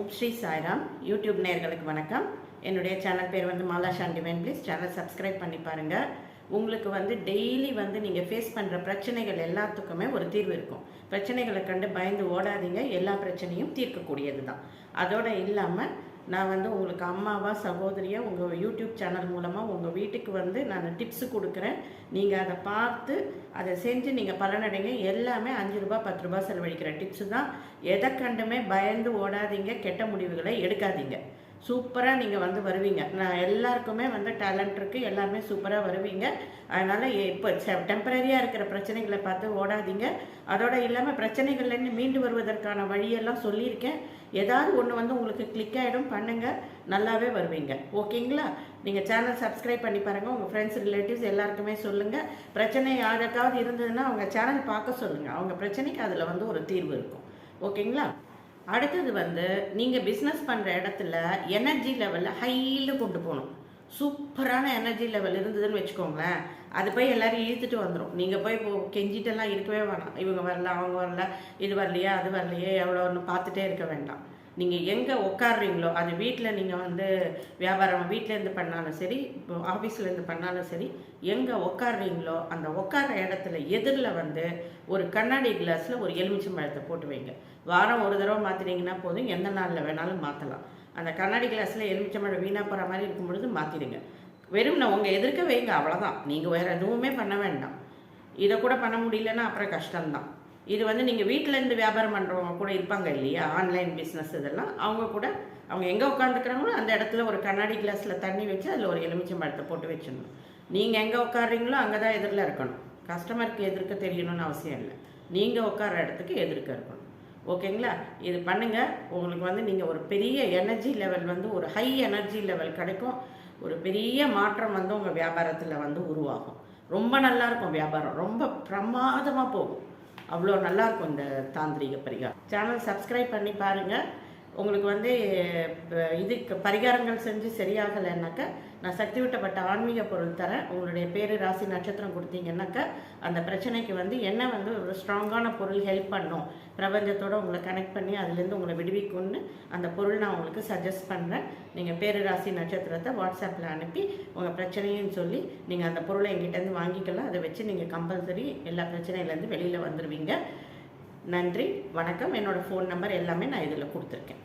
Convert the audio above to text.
Up Sri Sairam YouTube நேர்களுக்கு வணக்கம். என்னுடைய சேனல் பேர் வந்து மாலா ஷாண்டிமேன் ப்ளீஸ். சேனல் சப்ஸ்கிரைப் பண்ணி பாருங்கள் உங்களுக்கு வந்து டெய்லி வந்து நீங்கள் ஃபேஸ் பண்ணுற பிரச்சனைகள் எல்லாத்துக்குமே ஒரு தீர்வு இருக்கும். பிரச்சனைகளை கண்டு பயந்து ஓடாதீங்க. எல்லா பிரச்சனையும் தீர்க்கக்கூடியது தான் அதோடு இல்லாமல் நான் வந்து உங்களுக்கு அம்மாவாக சகோதரியாக உங்கள் யூடியூப் சேனல் மூலமாக உங்கள் வீட்டுக்கு வந்து நான் டிப்ஸ் கொடுக்குறேன். நீங்கள் அதை பார்த்து அதை செஞ்சு நீங்கள் பலனடைங்க. எல்லாமே அஞ்சு ரூபா பத்து ரூபா செலவழிக்கிற டிப்ஸு தான். எதை கண்டுமே பயந்து ஓடாதீங்க. கெட்ட முடிவுகளை எடுக்காதீங்க. சூப்பராக நீங்கள் வந்து வருவீங்க. நான் எல்லாருக்குமே வந்து டேலண்ட் இருக்குது எல்லாருமே சூப்பராக வருவீங்க. அதனால் இப்போ டெம்பரரியாக இருக்கிற பிரச்சனைகளை பார்த்து ஓடாதீங்க. அதோட இல்லாமல் பிரச்சனைகள்லேருந்து மீண்டு வருவதற்கான வழியெல்லாம் சொல்லியிருக்கேன். ஏதாவது ஒன்று வந்து உங்களுக்கு கிளிக் ஆகிடும் பண்ணுங்கள் நல்லாவே வருவீங்க. ஓகேங்களா? நீங்கள் சேனல் சப்ஸ்கிரைப் பண்ணி பாருங்கள் உங்கள் ஃப்ரெண்ட்ஸ் ரிலேட்டிவ்ஸ் எல்லாருக்குமே சொல்லுங்கள் பிரச்சனை யாருக்காவது இருந்ததுன்னா அவங்க சேனல் பார்க்க சொல்லுங்கள் அவங்க பிரச்சனைக்கு அதில் வந்து ஒரு தீர்வு இருக்கும். ஓகேங்களா? அடுத்தது வந்து நீங்கள் பிஸ்னஸ் பண்ணுற இடத்துல எனர்ஜி லெவலில் ஹையில் கொண்டு போகணும். சூப்பரான எனர்ஜி லெவல் இருந்ததுன்னு வச்சுக்கோங்களேன். அது போய் எல்லாரும் இழுத்துட்டு வந்துடும் நீங்கள் போய் இப்போ கெஞ்சிட்டெல்லாம் இருக்கவே வேணாம். இவங்க வரல அவங்க வரல இது வரலையா அது வரலையே எவ்வளோன்னு பார்த்துட்டே இருக்க வேண்டாம். நீங்கள் எங்கே உட்காடுறீங்களோ அது வீட்டில் நீங்கள் வந்து வியாபாரம் வீட்டிலேருந்து பண்ணாலும் சரி இப்போ ஆஃபீஸ்லேருந்து பண்ணாலும் சரி எங்கே உட்காடுறீங்களோ அந்த உட்கார இடத்துல எதிரில் வந்து ஒரு கண்ணாடி கிளாஸில் ஒரு எலுமிச்சம் பழத்தை போட்டு வைங்க. வாரம் ஒரு தடவை மாற்றினீங்கன்னா போதும் எந்த நாளில் வேணாலும் மாற்றலாம் அந்த கண்ணாடி கிளாஸில் எலுமிச்சம்பழம் வீணாக போகிற மாதிரி இருக்கும் பொழுது மாற்றிடுங்க வெறும் நான் உங்கள் எதிர்க்க வைங்க அவ்வளோதான் நீங்கள் வேறு எதுவுமே பண்ண வேண்டாம். இதை கூட பண்ண முடியலன்னா அப்புறம் கஷ்டம்தான். இது வந்து நீங்கள் வீட்டிலேருந்து வியாபாரம் பண்ணுறவங்க கூட இருப்பாங்க இல்லையா? ஆன்லைன் பிஸ்னஸ் இதெல்லாம். அவங்க கூட அவங்க எங்கே உட்காந்துக்கிறாங்களோ அந்த இடத்துல ஒரு கண்ணாடி கிளாஸில் தண்ணி வச்சு அதில் ஒரு எலுமிச்சம் பழத்தை போட்டு வச்சிடணும். நீங்கள் எங்கே உட்காடுறீங்களோ அங்கே தான் எதிரில் இருக்கணும். கஸ்டமருக்கு எதிர்க்க தெரியணும்னு அவசியம் இல்லை. நீங்கள் உட்கார இடத்துக்கு எதிர்க்க இருக்கணும். ஓகேங்களா இது பண்ணுங்கள் உங்களுக்கு வந்து நீங்கள் ஒரு பெரிய எனர்ஜி லெவல் வந்து ஒரு ஹை எனர்ஜி லெவல் கிடைக்கும். ஒரு பெரிய மாற்றம் வந்து உங்கள் வியாபாரத்தில் வந்து உருவாகும். ரொம்ப நல்லா இருக்கும் வியாபாரம். ரொம்ப பிரமாதமாக போகும். அவ்வளோ நல்லாயிருக்கும் இந்த தாந்திரிக பரிகாரம். சேனல் சப்ஸ்கிரைப் பண்ணி பாருங்கள் உங்களுக்கு வந்து அஹ், இதுக்கு பரிகாரங்கள் செஞ்சு சரியாகலைன்னாக்கா நான் சக்தி விட்டப்பட்ட ஆன்மீக பொருள் தரேன். உங்களுடைய பேர் ராசி நட்சத்திரம் கொடுத்தீங்கன்னாக்கா அந்த பிரச்சனைக்கு வந்து என்ன வந்து ஒரு ஸ்ட்ராங்கான பொருள் ஹெல்ப் பண்ணும் பிரபஞ்சத்தோடு உங்களை கனெக்ட் பண்ணி அதுலேருந்து உங்களை விடுவிக்கும்னு அந்த பொருள் நான் உங்களுக்கு சஜஸ்ட் பண்ணுறேன் நீங்கள் பேர் ராசி நட்சத்திரத்தை வாட்ஸ்அப்பில் அனுப்பி உங்கள் பிரச்சனையும் சொல்லி நீங்கள் அந்த பொருளை எங்கிட்டேருந்து வாங்கிக்கலாம். அதை வச்சு நீங்கள் கம்பல்சரி எல்லா பிரச்சனையிலேருந்து வெளியில் வந்துடுவீங்க நன்றி வணக்கம். என்னோடய ஃபோன் நம்பர் எல்லாமே நான் இதில் கொடுத்துருக்கேன்.